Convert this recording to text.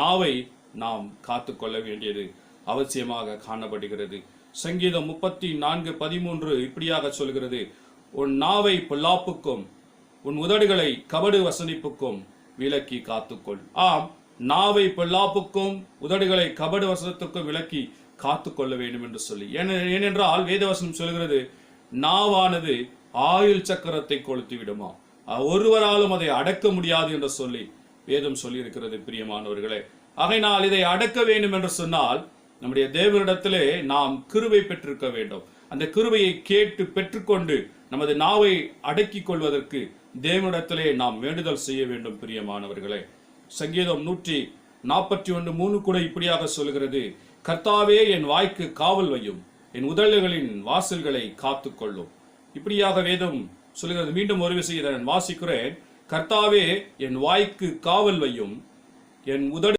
நாவை நாம் காத்துக்கொள்ள வேண்டியது அவசியமாக காணப்படுகிறது. சங்கீதம் முப்பத்தி நான்கு பதிமூன்று இப்படியாக சொல்கிறது. உன் நாவை பொல்லாப்புக்கும் உன் உதடுகளை கபடு வசனிப்புக்கும் விலக்கி காத்துக்கொள். ஆம் நாவை பொல்லாப்புக்கும் உதடுகளை கபடு வசனத்துக்கும் விலக்கி காத்துக்கொள்ள வேண்டும் என்று சொல்லி. ஏனென்றால் வேதவசனம் சொல்கிறது நாவானது ஆயுள் சக்கரத்தை கொளுத்து விடுமா ஒருவராலும் அதை அடக்க முடியாது என்று சொல்லி. வேதம் சொல்லியிருக்கிறது பிரியமானவர்களே. ஆகையினால் இதை அடக்க வேண்டும் என்று சொன்னால் நம்முடைய தேவனிடத்திலே நாம் கிருவை பெற்றிருக்க வேண்டும். அந்த கிருவையை கேட்டு பெற்றுக்கொண்டு நமது நாவை அடக்கிக் கொள்வதற்கு தேவனிடத்திலே நாம் வேண்டுதல் செய்ய வேண்டும் பிரியமானவர்களே. சங்கீதம் நூற்றி நாற்பத்தி ஒன்று மூணு கூட இப்படியாக சொல்கிறது கர்த்தாவே என் வாய்க்கு காவல் வையும். என் உதழ்களின் வாசல்களை காத்துக்கொள்ளும். இப்படியாக வேதம் சொல்கிறது மீண்டும் ஒரு விஷயம் நான் வாசிக்கிறேன். கர்த்தாவே என் வாய்க்கு காவல் வையும் என் உதடு